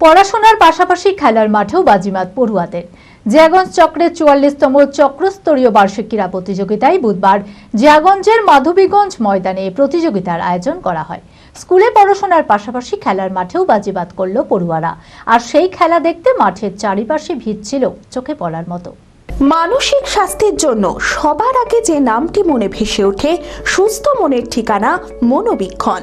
পড়াশোনার পাশাপাশি খেলার মাঠেও বাজিমাত পড়ুয়াদের। জিয়াগঞ্জ চক্রের চুয়াল্লিশতম চক্রস্তরীয় বার্ষিক ক্রীড়া প্রতিযোগিতায় বুধবার জিয়াগঞ্জের মাধবীগঞ্জ ময়দানে প্রতিযোগিতার আয়োজন করা হয়। স্কুলে পড়াশোনার পাশাপাশি খেলার মাঠেও বাজিবাদ করল পড়ুয়ারা। আর সেই খেলা দেখতে মাঠের চারিপাশে ভিড় ছিল চোখে পড়ার মতো। মানসিক স্বাস্থ্যের জন্য সবার আগে যে নামটি মনে ভেসে ওঠে, সুস্থ মনের ঠিকানা মনোবীক্ষণ।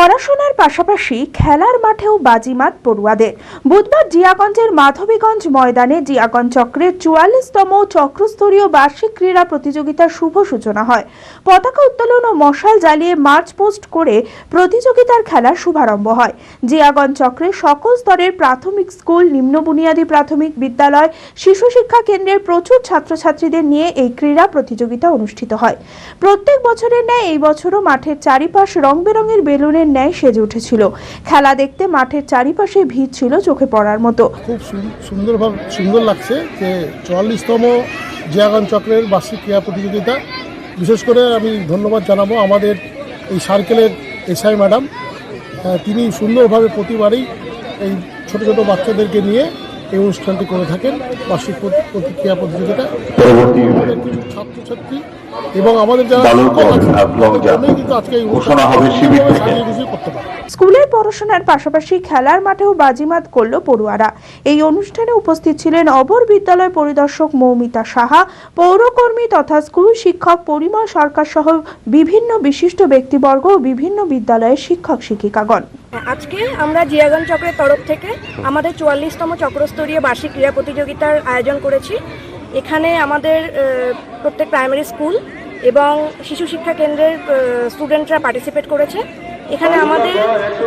পড়াশোনার পাশাপাশি খেলার মাঠেও বাজিমাত পড়ুয়াদের। বুধবার জিয়াগঞ্জের মাধবীগঞ্জ ময়দানে জিয়াগঞ্জ চক্রের চুয়াল্লিশতম চক্রস্তরীয় বার্ষিক ক্রীড়া প্রতিযোগিতার শুভ সূচনা হয়। পতাকা উত্তোলন ও মশাল জ্বালিয়ে মার্চ পোস্ট করে প্রতিযোগিতার খেলার শুভারম্ভ হয়। জিয়াগঞ্জ চক্রের সকল স্তরের প্রাথমিক স্কুল, নিম্ন বুনিয়াদী প্রাথমিক বিদ্যালয়, শিশু শিক্ষা কেন্দ্রের প্রচুর ছাত্রছাত্রীদের নিয়ে এই ক্রীড়া প্রতিযোগিতা অনুষ্ঠিত হয়। প্রত্যেক বছরের ন্যায় এই বছরও মাঠের চারিপাশ রং বেরঙের বেলুনের ন্যায় সেজে উঠেছিল। খেলা দেখতে মাঠের চারিপাশে ভিড় ছিল চোখে পড়ার মতো। খুব সুন- সুন্দরভাবে সুন্দর লাগছে যে চুয়াল্লিশতম জিয়াগান চক্রের বার্ষিক ক্রীড়া প্রতিযোগিতা। বিশেষ করে আমি ধন্যবাদ জানাব আমাদের এই সার্কেলের এসআই ম্যাডাম। তিনি সুন্দরভাবে প্রতিবারই এই ছোট ছোট বাচ্চাদেরকে নিয়ে এই অনুষ্ঠানটি করে থাকেন বার্ষিক প্রতিক্রিয়া প্রতি প্রতিযোগিতা ছাত্রছাত্রী এবং আমাদের যারা কিন্তু আজকে এই ঘোষণা হবে শিবির থেকে। সাজিয়ে গুছিয়ে করতে পারে পড়াশোনার পাশাপাশি খেলার মাঠেও বাজিমাত করল পড়ুয়ারা। এই অনুষ্ঠানে উপস্থিত ছিলেন অবর বিদ্যালয় পরিদর্শক মৌমিতা সাহা, পৌরকর্মী তথা স্কুল শিক্ষক পরিমল সরকার সহ বিভিন্ন বিশিষ্ট ব্যক্তিবর্গ ও বিভিন্ন বিদ্যালয়ের শিক্ষক শিক্ষিকাগণ। আজকে আমরা জিয়াগঞ্জ চক্রের তরফ থেকে আমাদের চুয়াল্লিশতম চক্রস্তরীয় বার্ষিক ক্রীড়া প্রতিযোগিতার আয়োজন করেছি। এখানে আমাদের প্রত্যেক প্রাইমারি স্কুল এবং শিশু শিক্ষা কেন্দ্রের স্টুডেন্টরা পার্টিসিপেট করেছে। এখানে আমাদের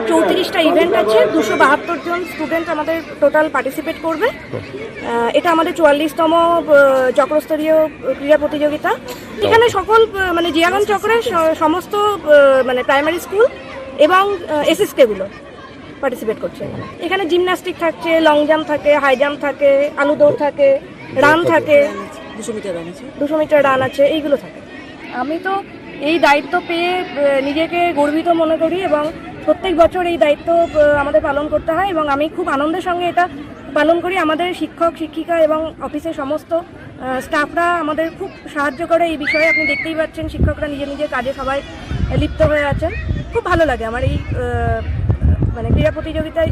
চৌত্রিশটা ইভেন্ট আছে দুশো বাহাত্তর জন স্টুডেন্ট আমাদের টোটাল পার্টিসিপেট করবে। এটা আমাদের চুয়াল্লিশতম চক্রস্তরীয় ক্রীড়া প্রতিযোগিতা। এখানে সকল মানে জিয়াগঞ্জ চক্রের সমস্ত মানে প্রাইমারি স্কুল এবং এসএসকেগুলো পার্টিসিপেট করছে এখানে। জিমন্যাস্টিক থাকছে লং জাম্প থাকে হাই জাম্প থাকে আলু দৌড় থাকে রান থাকে দুশো মিটার রান আছে। দুশো মিটার রান আছে এইগুলো থাকে। আমি তো এই দায়িত্ব পেয়ে নিজেকে গর্বিত মনে করি এবং প্রত্যেক বছর এই দায়িত্ব আমাদের পালন করতে হয় এবং আমি খুব আনন্দের সঙ্গে এটা পালন করি। আমাদের শিক্ষক, শিক্ষিকা এবং অফিসের সমস্ত স্টাফরা আমাদের খুব সাহায্য করে এই বিষয়ে। আপনি দেখতেই পাচ্ছেন, শিক্ষকরা নিজের নিজের কাজে সবাই লিপ্ত হয়ে আছেন। খুব ভালো লাগে আমার এই মানে ক্রীড়া প্রতিযোগিতায়